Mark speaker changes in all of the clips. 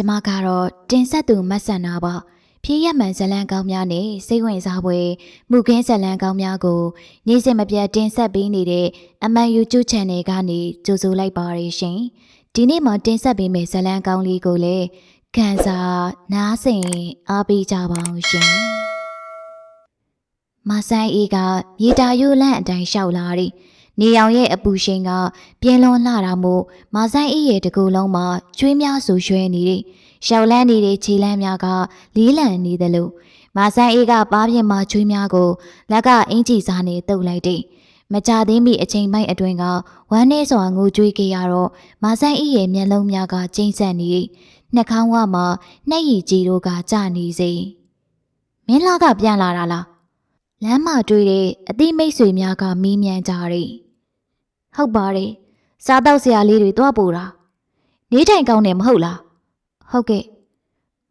Speaker 1: ကျမကတော့တင်ဆက်သူမတ်ဆန်နာပါဖြည့်ရမှန်ဇလံကောင်းများနဲ့စိတ်ဝင်စားဖွယ်မှုခင်းဇလံကောင်းများကိုနေ့စဉ်မပြတ်တင်ဆက်ပေးနေတဲ့အမှန် YouTube Channel ကနေကြိုဆိုလိုက်ပါရရှင်ဒီနေ့မှတင်ဆက်ပေးမယ့်ဇလံကောင်းလေးကိုလည်းခံစားနားဆင်အားပေးကြပါအောင်ရှင်မဆိုင်အေးကမြေတာယိုလန့်အတိုင်းလျှောက်လာတယ် နေအောင်ရဲ့အပူရှင်ကပြင်းလွန်လှတာမို့မဆိုင်အေးရဲ့တကူလုံးမှာကျွေးများဆူရွှဲနေတယ်ရှောက်လန်းနေတဲ့ခြေလမ်းများကလေးလံနေတယ်လို့မဆိုင်အေးကပါးပြင်းမှာကျွေးများကိုလက်ကအင်ကြီးစားနေတုပ်လိုက်တယ်မကြသေးမီအချိန်ပိုင်းအတွင်းကဝမ်းနေစွာငိုကြွေးခဲ့ရတော့မဆိုင်အေးရဲ့မျက်လုံးများကကျိမ့်ဆက်နေနှက်ခေါင်းဝမှာနှက်ရည်ကြီးတို့ကကြနေစေမင်းလာကပြန်လာတာလား လမ်းမှာတွေ့တဲ့အတိမိတ်ဆွေများကမီးမြန်းကြတယ်ဟုတ်ပါတယ်စားတော့ဆရာလေးတွေတွားပို့တာနေထိုင်ကောင်းတယ်မဟုတ်လားဟုတ်ကဲ့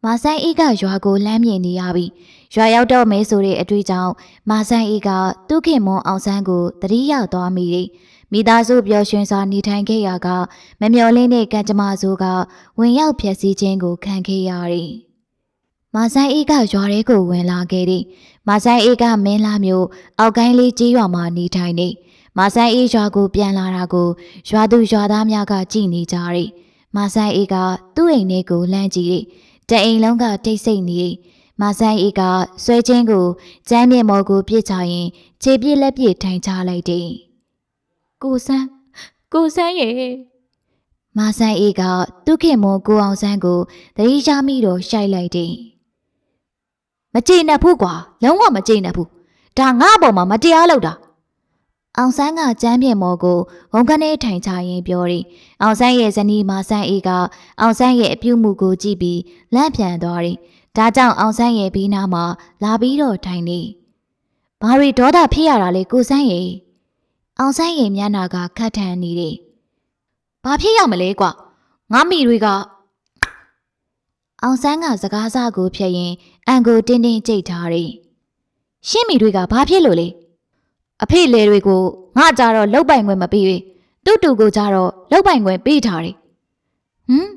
Speaker 1: မဆိုင်အေးကရွာကိုလမ်းမြင်နေရပြီရွာရောက်တော့မဲဆိုတဲ့အတွေ့အကြောင်းမဆိုင်အေးကသူ့ခင်မွန်အောင်ဆန်းကိုတတိရောက်သွားမိတယ်မိသားစုပျော်ရွှင်စွာနေထိုင်ခဲ့ရာကမမျော်လင့်တဲ့ကံကြမ္မာဆိုးကဝင်ရောက်ဖျက်ဆီးခြင်းကိုခံခဲ့ရတယ်။ မဆိုင်အေးကရွာထဲကိုဝင်လာခဲ့တယ်။မဆိုင်အေးကမင်းလာမျိုးအောက်ကိုင်းလေးကြီးရွာမှာနေထိုင်နေ။မဆိုင်အေးရွာကိုပြန်လာတာကိုရွာသူရွာသားများကကြည်နေကြတယ်။မဆိုင်အေးကသူ့အိမ်ထဲကိုလှမ်းကြည့်တယ်။တအိမ်လုံးကတိတ်ဆိတ်နေတယ်။မဆိုင်အေးကဆွဲချင်းကိုကျမ်းမြေမော်ကိုပြစ်ချရင်ခြေပြစ်လက်ပြစ်ထိုင်ချလိုက်တယ်။ကိုဆန်းကိုဆန်းရဲ့မဆိုင်အေးကသူ့ခင်မကိုအောင်ဆန်းကိုတတိချမိတော့ရှိုက်လိုက်တယ် မကြည်နဲ့ဘူးကွာလုံးဝမကြည်နဲ့ဘူးဒါငါ့အပေါ်မှာမတရားလုပ်တာအောင်ဆန်းကကြမ်းပြင်မော်ကိုဝန်ကနေထိုင်ချရင်ပြောတယ်အောင်ဆန်းရဲ့ဇနီးမဆန်းအေးကအောင်ဆန်းရဲ့အပြုမှုကိုကြည့်ပြီးလန့်ပြန်သွားတယ်ဒါကြောင့်အောင်ဆန်းရဲ့ဘီးနားမှာလာပြီးတော့ထိုင်နေဘာရီဒေါသဖြစ်ရတာလဲကိုဆန်းရဲ့အောင်ဆန်းရဲ့မျက်နှာကခတ်ထန်နေတယ်ဘာဖြစ်ရမလဲကွာငါမိတွေကအောင်ဆန်းကစကားစကိုဖြတ်ရင်အန်ကိုတင်းတင်းကြိတ်ထားတယ်။ရှင်းမီတွေကဘာဖြစ်လို့လဲ။အဖေလေတွေကိုငါကြတော့လောက်ပိုင်ခွင့်မပေးဘူး။တူတူကိုကြတော့လောက်ပိုင်ခွင့်ပေးထားတယ်။ဟမ်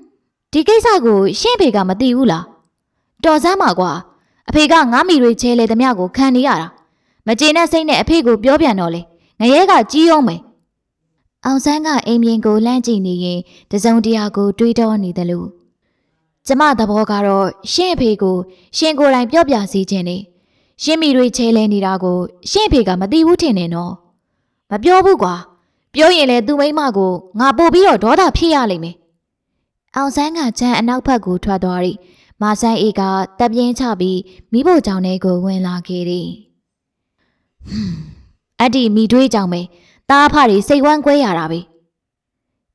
Speaker 1: ဒီကိစ္စကိုရှင်းဖေကမသိဘူးလား။တော်စမ်းပါကွာ။အဖေကငါမီတွေချဲလေသမျှကိုခံနေရတာ။မကျေနပ်စိတ်နဲ့အဖေကိုပြောပြန်တော့လေ။ငရဲကကြီးအောင်မယ်။အောင်ဆန်းကအိမ်မြင်ကိုလှမ်းကြည့်နေရင်တစုံတရာကိုတွေးတောနေတယ်လို့ ကျမသဘောကတော့ရှင့်အဖေကိုရှင်ကိုယ်တိုင်ပြောပြစီခြင်းနေရှင့်မိတွေချဲလဲနေတာကိုရှင့်အဖေကမသိဘူးထင်နေနော်မပြောဘူးကွာပြောရင်လေသူမိမကိုငါပို့ပြီးတော့ဒေါသဖြစ်ရလိမ့်မယ်အောင်ဆန်းကချမ်းအနောက်ဘက်ကိုထွက်သွားပြီမဆိုင်အေးကတပ်ပြင်းချပြီးမိဖို့ကြောင့်လေးကိုဝင်လာခဲ့တယ်ဟွန်းအဲ့ဒီမိတွေးကြောင့်ပဲတားဖတွေစိတ်ဝမ်းကွဲရတာပဲ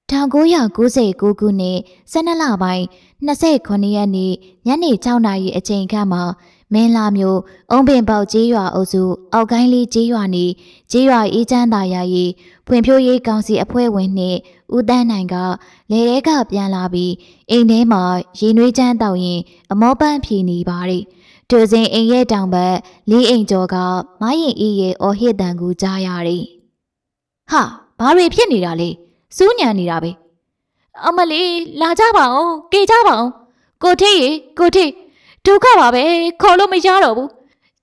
Speaker 1: 1999ခုနှစ်12လပိုင်း 29ရက်နေ့ညနေ6နာရီအချိန်ခန့်မှာမင်းလာမျိုးအုံပင်ပေါက်ကျေးရွာအုပ်စုအောက်ကိုင်းလေးကျေးရွာနေကျေးရွာအေးချမ်းသာယာရေးဖွံ့ဖြိုးရေးကောင်စီအဖွဲ့ဝင်နှင့်ဦးတန်းနိုင်ကလေထဲကပြန်လာပြီးအိမ်ထဲမှာရေနွေးချမ်းတောက်ရင်အမောပန်းဖြီနေပါတဲ့တူစင်အိမ်ရဲ့တောင်ဘက်လေးအိမ်ကျော်ကမရင်အေးရဲ့အော်ဟစ်တန်ကိုကြားရတယ်ဟာဘာတွေဖြစ်နေတာလဲစူးညံနေတာပဲ အမလေးလာကြပါအောင်ကေကြပါအောင်ကိုထေးရေကိုထေးဒုက္ခပါပဲခေါ်လို့မရတော့ဘူး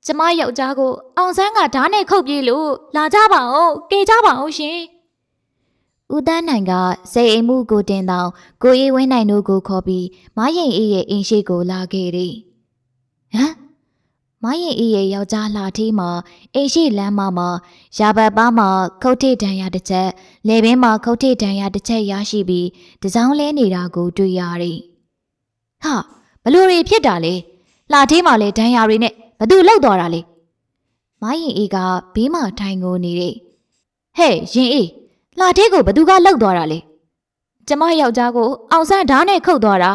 Speaker 1: ကျမယောက်ျားကိုအောင်ဆန်းကဓာတ်နဲ့ခုတ်ပြေးလို့လာကြပါအောင်ကေကြပါအောင်ရှင်ဦးတန်းနိုင်ကစိတ်အိမ်မှုကိုတင်တောင်ကိုအေးဝင်းနိုင်တို့ကိုခေါ်ပြီးမရင်အေးရဲ့အိမ်ရှိကိုလာခဲ့တယ်ဟမ် မရင်အေးရဲ့ယောက်ျားလာသေးမှာအိမ်ရှိလမ်းမမှာရာဘတ်ပါမှာခုတ်ထိတ်တန်ရတစ်ချက်လေဘင်းမှာခုတ်ထိတ်တန်ရတစ်ချက်ရရှိပြီးတစောင်းလဲနေတာကိုတွေ့ရတယ်။ဟာဘလို့တွေဖြစ်တာလဲ။လှသေးမှလဲဒဏ်ရာတွေနဲ့ဘသူလောက်သွားတာလဲ။မရင်အေးကဘေးမှာထိုင်ကိုနေတဲ့။ဟဲ့ရင်အေးလှသေးကိုဘသူကလောက်သွားတာလဲ။ကျမယောက်ျားကိုအောင်ဆန်းဓာတ်နဲ့ခုတ်သွားတာ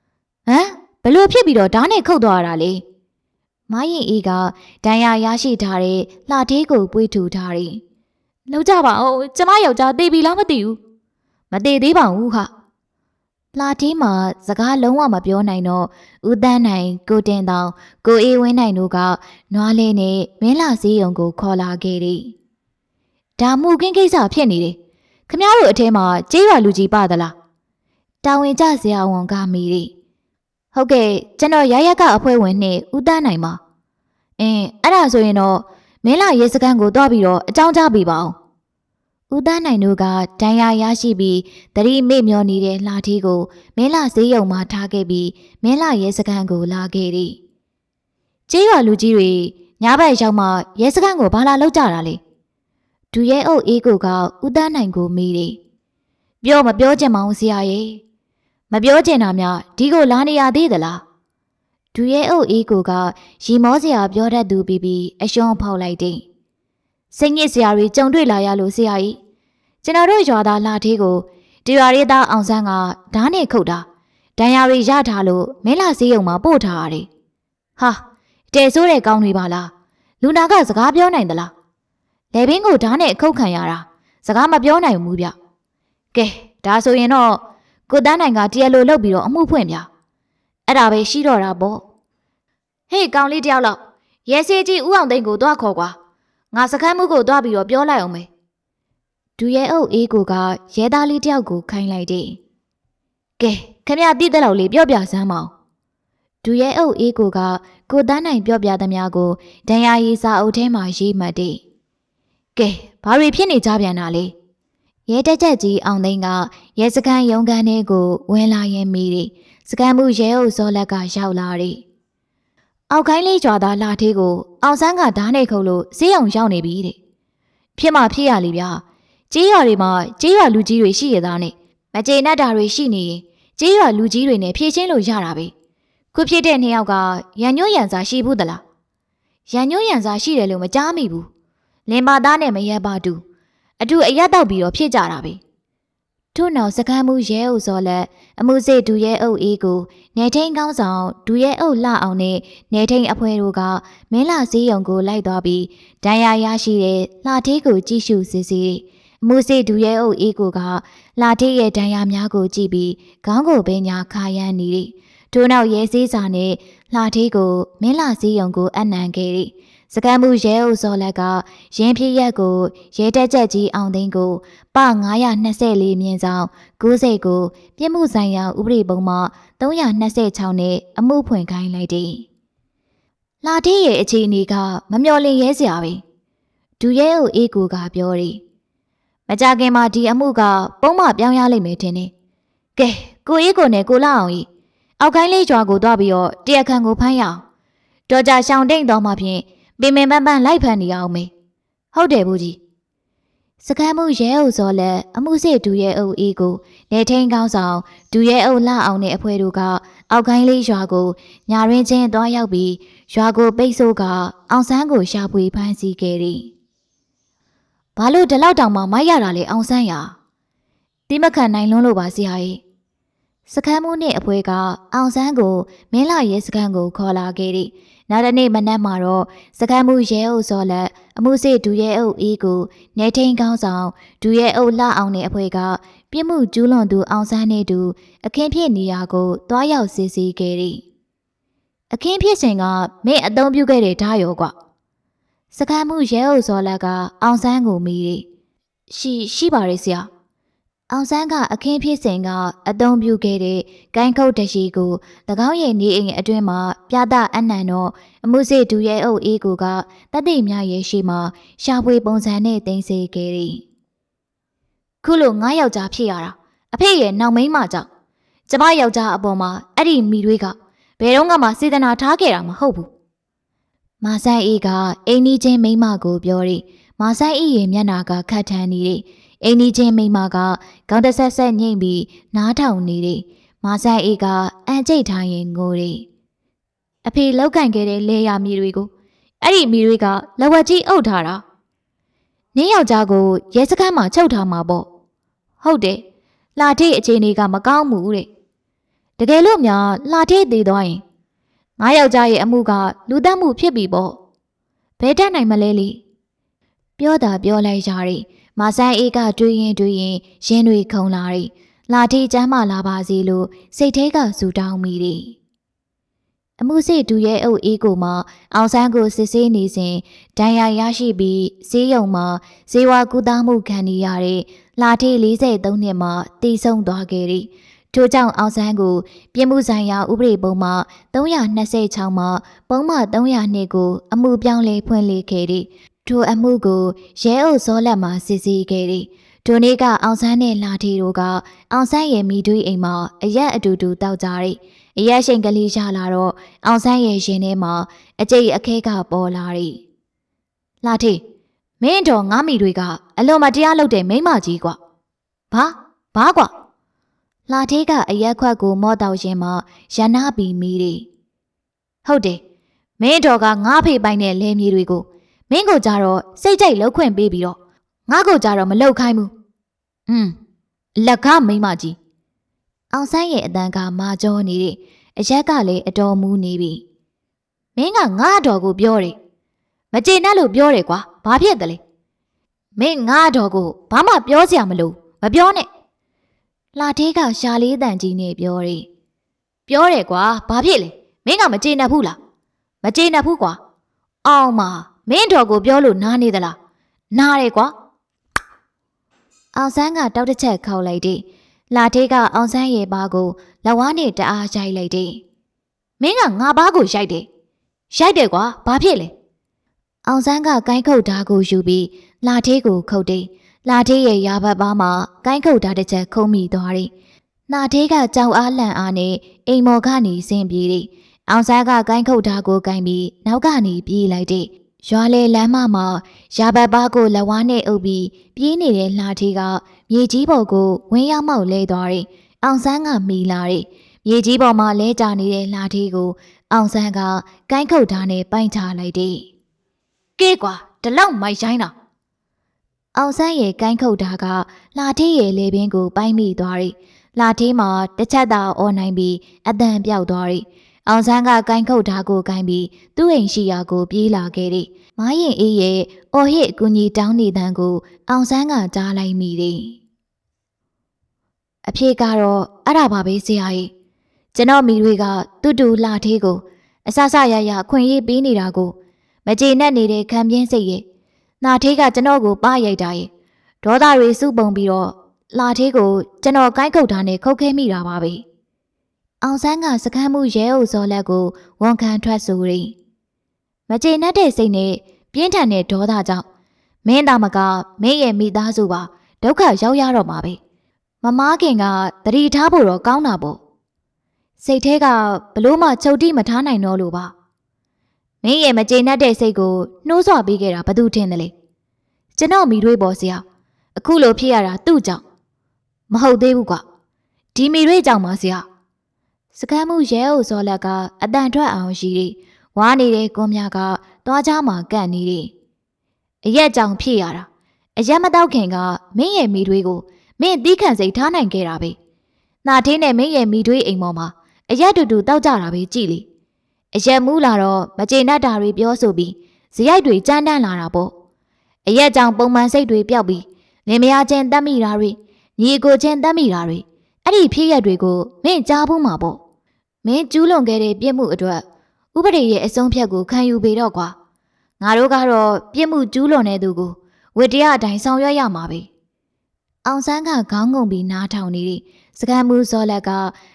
Speaker 1: ။ဟမ်ဘလို့ဖြစ်ပြီးတော့ဓာတ်နဲ့ခုတ်သွားတာလဲ။ မရင်အေးကဒဏ်ရာရရှိထားတဲ့လှသေးကိုပွေးထူထားတယ်။လောက်ကြပါဦးကျမယောက်ျားသေပြီလားမသိဘူး။မသေးသေးပါဘူးခ။လာတီးမှာစကားလုံးဝမပြောနိုင်တော့ဦးတန်းနိုင်ကိုတင်တောင်ကိုအေးဝင်းနိုင်တို့ကနွားလေးနဲ့မင်းလာစည်းရုံကိုခေါ်လာခဲ့တယ်။ဒါမှုကင်းကိစ္စဖြစ်နေတယ်။ခမ ्या တို့အထဲမှာကြေးရွာလူကြီးပါသလား။တာဝန်ကျဆရာဝန်ကမိတယ်။ ဟုတ်ကဲ့ကျွန်တော်ရရကအဖွဲ့ဝင်နှင့်ဦးတန်းနိုင်ပါအင်းအဲ့ဒါဆိုရင်တော့မင်းလာရဲစခန်းကိုတွားပြီးတော့အကြောင်းကြားပေးပါအောင်ဦးတန်းနိုင်တို့ကဒဏ်ရာရရှိပြီးတတိမေ့မျောနေတဲ့လှထီးကိုမင်းလာဈေးရုံမှာထားခဲ့ပြီးမင်းလာရဲစခန်းကိုလာခဲ့သည်ကျေးရွာလူကြီးတွေညဘက်ရောက်မှရဲစခန်းကိုဘာလာလောက်ကြတာလဲဒူရဲအုပ်အေးကိုကဦးတန်းနိုင်ကိုမေးတယ်ပြောမပြောချင်ပါဘူးဆရာရဲ့ မပြောချင်တာများဒီကိုလာနေရသေးသလားဒူရဲအုပ်အေးကိုကရီမောစရာပြောတတ်သူပြီးပြီးအရှုံးဖောက်လိုက်တယ်စိတ်ညစ်စရာတွေကြုံတွေ့လာရလို့ဆရာကြီးကျွန်တော်တို့ရွာသားလာသေးကိုဒီရွာရေးသားအောင်ဆန်းကဓာတ်နဲ့ခုတ်တာဒဏ်ရာတွေရထားလို့မင်းလာစည်းရုံမှာပို့ထားရတယ်ဟာတဲဆိုးတဲ့ကောင်းတွေပါလားလူနာကစကားပြောနိုင်သလားလေဘင်းကိုဓာတ်နဲ့အခုတ်ခံရတာစကားမပြောနိုင်ဘူးဗျကဲဒါဆိုရင်တော့ ကိုတန်းနိုင်ကတရားလိုလုပ်ပြီးတော့အမှုဖွင့်ပြအဲ့ဒါပဲရှိတော့တာပေါ့ဟေးကောင်လေးတယောက်လောက်ရဲစေးကြီးဥအောင်သိန်းကိုတွားခေါ်ကွာငါစခန်းမှုကိုတွားပြီးတော့ပြောလိုက်အောင်မယ်ဒူရဲအုပ်အေးကိုကရဲသားလေးတယောက်ကိုခိုင်းလိုက်တယ်ကဲခမရတိတဲ့လောက်လေးပြောပြစမ်းမအောင်ဒူရဲအုပ်အေးကိုကကိုတန်းနိုင်ပြောပြသမျှကိုဒဏ်ရာရီစာအုပ်ထဲမှာရေးမှတ်တယ်ကဲဘာတွေဖြစ်နေကြပြန်တာလဲ ရဲတက်ချက်ကြီးအောင်သိန်းကရဲစခန်းရုံးခန်းထဲကိုဝင်လာရင်မိတယ်စကန်မှုရဲအုပ်စောလက်ကရောက်လာတယ်အောက်ခိုင်းလေးကြွာသားလာသေးကိုအောင်ဆန်းကဓာတ်နဲ့ခုတ်လို့ဈေးအောင်ရောက်နေပြီတဲ့ဖြစ်မှဖြစ်ရလေဗျာကြေးရွာတွေမှာကြေးရွာလူကြီးတွေရှိရသားနဲ့မကျေနပ်တာတွေရှိနေရင်ကြေးရွာလူကြီးတွေနဲ့ဖြည့်ချင်းလို့ရတာပဲခုဖြစ်တဲ့နှစ်ယောက်ကရန်ညွှန့်ရန်စာရှိဘူးသလားရန်ညွှန့်ရန်စာရှိတယ်လို့မကြားမိဘူးလင်ပါသားနဲ့မရက်ပါတူ အတူအရက်တော့ပြီးတော့ဖြစ်ကြတာပဲထို့နောက်စကမ်းမှုရဲအုပ်စောလက်အမှုစစ်ဒူရဲအုပ်အေးကိုနေထိန်ကောင်းဆောင်ဒူရဲအုပ်လှအောင်နဲ့နေထိန်အဖွဲတို့ကမင်းလာစည်းရုံကိုလိုက်သွားပြီးဒဏ်ရာရရှိတဲ့လှသေးကိုကြည့်ရှုစစ်ဆေးအမှုစစ်ဒူရဲအုပ်အေးကိုကလှသေးရဲ့ဒဏ်ရာများကိုကြည့်ပြီးခေါင်းကိုပဲညာခါရမ်းနေတယ်ထို့နောက်ရဲစည်းစာနဲ့လှသေးကိုမင်းလာစည်းရုံကိုအနံခဲ့တယ် စကမ်းမှုရဲအုပ်စောလက်ကရင်းဖြစ်ရက်ကိုရဲတက်ချက်ကြီးအောင်သိန်းကိုပ924မြင်းဆောင်90ကိုပြစ်မှုဆိုင်ရာဥပဒေပုံမှ326နဲ့အမှုဖွင့်ခိုင်းလိုက်တယ်။လာသေးရဲ့အခြေအနေကမမျော်လင့်ရဲစရာပဲ။ဒူရဲအုပ်အေးကိုကပြောတယ်။မကြခင်မှာဒီအမှုကပုံမှပြောင်းရလိမ့်မယ်ထင်တယ်။ကဲကိုအေးကိုနဲ့ကိုလာအောင်ကြီးအောက်ခိုင်းလေးကြွားကိုသွားပြီးတော့တရားခံကိုဖမ်းရအောင်။တော်ကြရှောင်းတိတ်တော်မှဖြင့် ပင်ပင်ပန်းပန်းလိုက်ဖန်နေအောင်မေဟုတ်တယ်ဘူးကြီးစကမ်းမှုရဲအုပ်စောလက်အမှုစစ်ဒူရဲအုပ်အေးကိုနေထိန်ကောင်းဆောင်ဒူရဲအုပ်လှအောင်တဲ့အဖွဲတို့ကအောက်ကိုင်းလေးရွာကိုညာရင်းချင်းသွားရောက်ပြီးရွာကိုပိတ်ဆို့ကအောင်ဆန်းကိုရှာဖွေဖမ်းဆီးခဲ့တယ်။ဘာလို့ဒီလောက်တောင်မှမိုက်ရတာလဲအောင်ဆန်းရ။တိမခံနိုင်လွန်းလို့ပါဆရာကြီး။စကမ်းမှုနဲ့အဖွဲကအောင်ဆန်းကိုမင်းလာရဲစကမ်းကိုခေါ်လာခဲ့တယ်။ နောက်တစ်နေ့မနက်မှာတော့စကမ်းမှုရဲအုပ်စောလက်အမှုစစ်ဒူရဲအုပ်အေးကိုနေထိန်ကောင်းဆောင်ဒူရဲအုပ်လှအောင်တဲ့အဖွဲကပြစ်မှုကျူးလွန်သူအောင်ဆန်းနေသူအခင်းဖြစ်နေရာကိုတွားရောက်စစ်ဆေးခဲ့သည်အခင်းဖြစ်စဉ်ကမင်းအသုံးပြုခဲ့တဲ့ဓာတ်ရောကွစကမ်းမှုရဲအုပ်စောလက်ကအောင်ဆန်းကိုမိတယ်ရှိရှိပါရဲ့ဆရာ အောင်ဆန်းကအခင်းဖြစ်စဉ်ကအသုံးပြုခဲ့တဲ့ဂိုင်းခုတ်တရှိကို၎င်းရဲ့နေအိမ်အတွင်းမှာပြသအနှံတော့အမှုစစ်ဒူရဲအုပ်အေးကိုကတသိများရဲ့ရှိမှရှာဖွေပုံစံနဲ့တင်စေခဲ့သည်ခုလိုငါးယောက်ျားဖြစ်ရတာအဖေရဲ့နောက်မိန်းမကြောင့်ကျမယောက်ျားအပေါ်မှာအဲ့ဒီမိတွေကဘယ်တော့မှစေတနာထားခဲ့တာမဟုတ်ဘူးမဆိုင်အေးကအိမ်နီးချင်းမိန်းမကိုပြောတယ်မဆိုင်အေးရဲ့မျက်နာကခတ်ထန်နေတယ် အိမ်နီးချင်းမိန်းမကခေါင်းတဆက်ဆက်ညှိပြီးနားထောင်နေတယ်။မဆိုင်အေးကအန်ကျိတ်ထားရင်ငိုတယ်။အဖေလောက်ကန်ခဲ့တဲ့လေယာမြေတွေကိုအဲ့ဒီမြေတွေကလဝက်ကြီးအုပ်ထားတာ။နင်းယောက်ျားကိုရဲစခန်းမှာချုပ်ထားမှာပေါ့။ဟုတ်တယ်။လှထိတ်အခြေအနေကမကောင်းဘူးတဲ့။တကယ်လို့များလှထိတ်သေးသွားရင်ငါယောက်ျားရဲ့အမှုကလူသတ်မှုဖြစ်ပြီပေါ့။ဘယ်တတ်နိုင်မလဲလေ။ပြောတာပြောလိုက်ကြတယ်။ မဆိုင်အေးကတွေးရင်တွေးရင်ရင်းတွေခုန်လာတယ်။လာထီကျမ်းမာလာပါစေလို့စိတ်ထဲကစူတောင်းမိတယ်။အမှုစစ်ဒူရဲ့အုပ်အေးကိုမှအောင်ဆန်းကိုစစ်ဆေးနေစဉ်ဒဏ်ရာရရှိပြီးဈေးရုံမှာဇေဝကုသမှုခံနေရတဲ့လာထီ43နှစ်မှတည်ဆုံသွားခဲ့တယ်။ထို့ကြောင့်အောင်ဆန်းကိုပြည်မှုဆိုင်ရာဥပဒေပုံမှ326မှာပုံမှ302ကိုအမှုပြောင်းလဲဖွင့်လှစ်ခဲ့သည် ထိုအမှုကိုရဲအုပ်စောလက်မှစစ်ဆေးခဲ့သည်ထိုနေ့ကအောင်ဆန်းနဲ့လာထီတို့ကအောင်ဆန်းရဲ့မိသွေးအိမ်မှာအရက်အတူတူတောက်ကြသည်အရက်ရှိန်ကလေးရလာတော့အောင်ဆန်းရဲ့ရင်ထဲမှာအကျိတ်အခဲကပေါ်လာသည်လာထီမင်းတော်ငါမိတွေကအလွန်မတရားလုပ်တဲ့မိန်းမကြီးကွာဘာဘာကွာလာသေးကအရက်ခွက်ကိုမော့တောက်ရင်မှရနာပြီးမိတယ်။ဟုတ်တယ်။မင်းတော်ကငါဖေပိုင်တဲ့လဲမြေတွေကို မင်းကိုကြတော့စိတ်ကြိုက်လှုပ်ခွင့်ပေးပြီးတော့ငါကိုကြတော့မလှုပ်ခိုင်းဘူး။อืมလက်ကမိမကြီး။အောင်ဆန်းရဲ့အတန်ကမာကြောနေတယ်။အရက်ကလည်းအတော်မူနေပြီ။မင်းကငါတော်ကိုပြောတယ်။မကျေနပ်လို့ပြောတယ်ကွာ။ဘာဖြစ်တယ်လဲ။မင်းငါတော်ကိုဘာမှပြောစရာမလိုမပြောနဲ့လာသေးကရှာလေးတန်ကြီးနဲ့ပြောတယ်။ပြောတယ်ကွာဘာဖြစ်လဲမင်းကမကျေနပ်ဘူးလားမကျေနပ်ဘူးကွာအောင်မ မင်းတော်ကိုပြောလို့နားနေသလားနားတယ်ကွာအောင်ဆန်းကတောက်တစ်ချက်ခောက်လိုက်တယ်။လာသေးကအောင်ဆန်းရဲ့ဘာကိုလက်ဝါးနဲ့တအားရိုက်လိုက်တယ်။မင်းကငါဘာကိုရိုက်တယ်။ရိုက်တယ်ကွာဘာဖြစ်လဲအောင်ဆန်းကကိုင်းခုတ်ဓာတ်ကိုယူပြီးလာသေးကိုခုတ်တယ်။လာသေးရဲ့ရာဘတ်ပါးမှာကိုင်းခုတ်ထားတဲ့ချက်ခုံးမိသွားတယ်။နာသေးကကြောက်အားလန့်အားနဲ့အိမ်မော်ကနေဆင်းပြေးတယ်။အောင်စားကကိုင်းခုတ်ထားကိုကိုင်းပြီးနောက်ကနေပြေးလိုက်တယ်။ ရွာလေလမ်းမမှာရာဘတ်ပါးကိုလက်ဝါးနဲ့အုပ်ပြီးပြေးနေတဲ့လာသေးကမြေကြီးပေါ်ကိုဝင်းရောက်မောက်လဲသွားတယ်။အောင်ဆန်းကမိလာတယ်။မြေကြီးပေါ်မှာလဲကျနေတဲ့လာသေးကို အောင်ဆန်းကကိုင်းခုတ်ထားနဲ့ပိုင်ချလိုက်တယ်။ကဲကွာဒီလောက်မိုက်ဆိုင်တာအောင်ဆန်းရဲ့ကိုင်းခုတ်တာကလာထေးရဲ့လေပင်ကိုပိုင်းမိသွားတယ်။လာထေးမှာတစ်ချက်သာအော်နိုင်ပြီးအတန်ပြောက်သွားတယ်။ အောင်ဆန်းကကိုင်းခုတ်တာကိုကိုင်းပြီးသူ့အိမ်ရှိရာကိုပြေးလာခဲ့တယ်။မားရင်အေးရဲ့အော်ဟစ်အကူကြီးတောင်းနေတန်းကို အောင်ဆန်းကကြားလိုက်မိတယ်။အဖြေကတော့အဲ့ဒါပါပဲဆရာကြီး။ကျွန်တော်မိတွေက တူတူလာထေးကို အဆဆရရအခွင့်ရေးပေးနေတာကို မကြေနပ်နေတဲ့ခံပြင်းစိတ်ရဲ့နာသေးကကျွန်တော်ကိုပါရိုက်တာရဲ့ဒေါသတွေစုပုံပြီးတော့လာသေးကိုကျွန်တော်ကိုင်းကုတ်ထားနဲ့ခုတ်ခဲမိတာပါပဲ အောင်ဆန်းကစကမ်းမှုရဲအုပ်စောလက်ကိုဝန်ခံထွက်ဆိုရင်မကျေနပ်တဲ့စိတ်နဲ့ပြင်းထန်တဲ့ဒေါသကြောင့်မင်းသားမကမင်းရဲ့မိသားစုပါဒုက္ခရောက်ရတော့မှာပဲမမားခင်ကတတိထားဖို့တော့ကောင်းတာပေါ့စိတ်แท้ကဘလို့မှချုပ်တိမထားနိုင်တော့လို့ပါမင်းရဲ့မကျေနပ်တဲ့စိတ်ကိုနှိုးဆွပေးခဲ့တာဘသူထင်တယ်လဲကျွန်တော်မိတွေးပေါ်စရာအခုလိုဖြစ်ရတာသူ့ကြောင့်မဟုတ်သေးဘူးကွာဒီမိတွေကြောင့်ပါစရာ စကမ်းမှုရဲအုပ်စောလက်ကအတန်ထွက်အောင်ရှိတယ်ဝါနေတဲ့ကွန်များကသွားချမှာကန့်နေတယ်အရက်ကြောင့်ဖြစ်ရတာအရက်မတော့ခင်ကမင်းရဲ့မိတွေကိုမင်းတီးခန့်စိတ်ထားနိုင်ခဲ့တာပဲနာထင်းနဲ့မင်းရဲ့မိတွေအိမ်ပေါ်မှာအရက်တူတူတောက်ကြတာပဲကြည်လေအရက်မူးလာတော့မကျေနပ်တာတွေပြောဆိုပြီးဇရိုက်တွေကြမ်းတမ်းလာတာပေါ့အရက်ကြောင့်ပုံမှန်စိတ်တွေပျောက်ပြီးလင်မယားချင်းတတ်မိတာတွေညီကိုချင်းတတ်မိတာတွေအဲ့ဒီဖြစ်ရက်တွေကိုမင်းကြားဘူးမှာပေါ့ မင်းကျူးလွန်ခဲ့တဲ့ပြစ်မှုအတွက်ဥပဒေရဲ့အဆုံးဖြတ်ကိုခံယူပေတော့ကွာငါတို့ကတော့ပြစ်မှုကျူးလွန်တဲ့သူကိုဝတ္တရားအတိုင်းဆောင်ရွက်ရမှာပဲအောင်ဆန်းကခေါင်းငုံပြီးနားထောင်နေတယ်စကမ်းမှုဇော်လက်က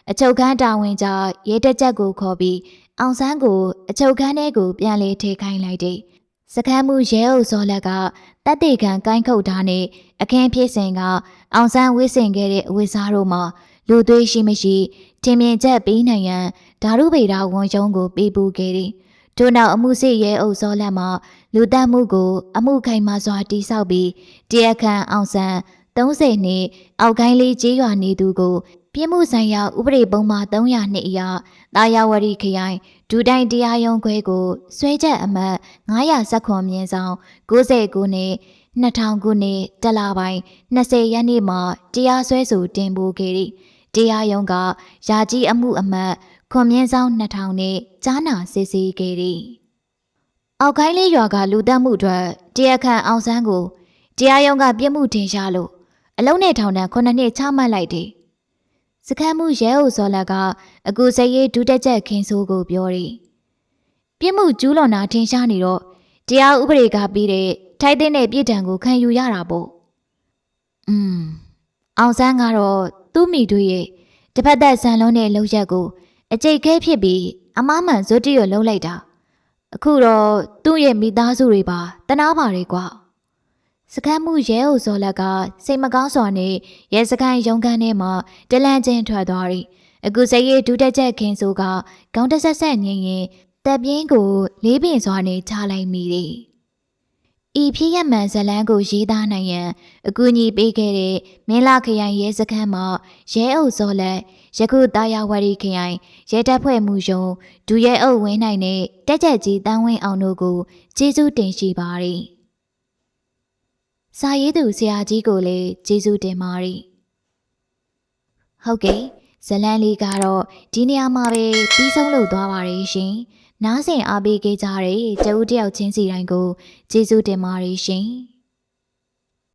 Speaker 1: အချုပ်ခန်းတာဝန်ကြရဲတက်ချက်ကိုခေါ်ပြီးအောင်ဆန်းကိုအချုပ်ခန်းထဲကိုပြန်လေထေခိုင်းလိုက်တယ်။စကမ်းမှုရဲအုပ်စောလက်ကတက်တေခံကိုင်းခုတ်ထားနဲ့အခင်းဖြစ်စဉ်ကအောင်ဆန်းဝစ်စင်ခဲ့တဲ့အဝိစားတို့မှာ လူသွေးရှိမရှိထင်မြင်ချက်ပေးနိုင်ရန်ဓာရုဗေဒဝန်ရုံးကိုပေးပူခဲ့တယ်။ထို့နောက်အမှုစစ်ရဲအုပ်စောလက်မှာလူတက်မှုကို အမှုခိုင်မာစွာတိစောက်ပြီးတရားခံအောင်ဆန်း30နှစ်အောက်ကိုင်းလေးကြေးရွာနေသူကိုပြင်းမှုဆိုင်ရာဥပဒေပုံမှာ300နှစ်အရတာယာဝရီခရိုင်ဒူတိုင်းတရားရုံးခွဲကိုဆွဲချက်အမှတ်900ခွန်မြင်းဆောင်69နှစ်2000ခုနှစ်တလပိုင်း20ရက်နေ့မှာတရားစွဲဆိုတင်ပို့ခဲ့သည့် တရားရုံးကယာကြီးအမှုအမှတ်ခွန်မြင်းဆောင်2000နဲ့ကြားနာစစ်ဆေးခဲ့သည်အောက်ခိုင်းလေးရွာကလူတက်မှုအတွက်တရားခံအောင်ဆန်းကိုတရားရုံးကပြစ်မှုထင်ရှားလို့အလုံးနဲ့ထောင်ဒဏ်9နှစ်ချမှတ်လိုက်တယ်။စခန်းမှုရဲအုပ်စောလကအခုစရေးဒုတက်ချက်ခင်းဆိုးကိုပြောတယ်။ပြစ်မှုကျူးလွန်တာထင်ရှားနေတော့တရားဥပဒေကပြီးတဲ့ထိုက်တဲ့ပြစ်ဒဏ်ကိုခံယူရတာပေါ့။อืมအောင်ဆန်းကတော့ သူ့မိတို့ရဲ့တတစ်ဖက်သက်ဆန်လုံးတဲ့လောက်ရက်ကိုအကြိတ်ခဲဖြစ်ပြီးအမားမှန်ဇွတ်တီကိုလှုပ်လိုက်တာအခုတော့သူ့ရဲ့မိသားစုတွေပါတနာပါလေကွာစကမ်းမှုရဲအုပ်စောလက်ကစိတ်မကောင်းစွာနဲ့ရဲစခန်းရုံးခန်းထဲမှာတလန့်ချင်းထွက်သွားပြီအခုစိတ်ရည်ဒူးတက်ချက်ခင်းဆိုကကောင်းတဆက်ဆက်ငင်းရင်တပ်ပြင်းကိုလေးပင်စွာနဲ့ချလိုက်မိတယ် ဤဖြစ်ရမှန်ဇလန်းကိုရေးသားနိုင်ရန်အကူအညီပေးခဲ့တဲ့မင်းလာခရိုင်ရဲစခန်းမှရဲအုပ်စောလက်ယခုတာယာဝရီခရိုင်ရဲတပ်ဖွဲ့မှုယုံဒူရဲအုပ်ဝင်းနိုင်နဲ့တက်ချက်ကြီးတန်းဝင်းအောင်တို့ကိုကျေးဇူးတင်ရှိပါသည်စာရေးသူဆရာကြီးကိုလည်းကျေးဇူးတင်ပါသည်ဟုတ်ကဲ့ဇလန်းလေးကတော့ဒီနေရာမှာပဲပြီးဆုံးလို့သွားပါရဲ့ရှင် နားဆင်အားပေးခဲ့ကြတဲ့တဦးတယောက်ချင်းစီတိုင်းကိုကျေးဇူးတင်ပါတယ်ရှင်။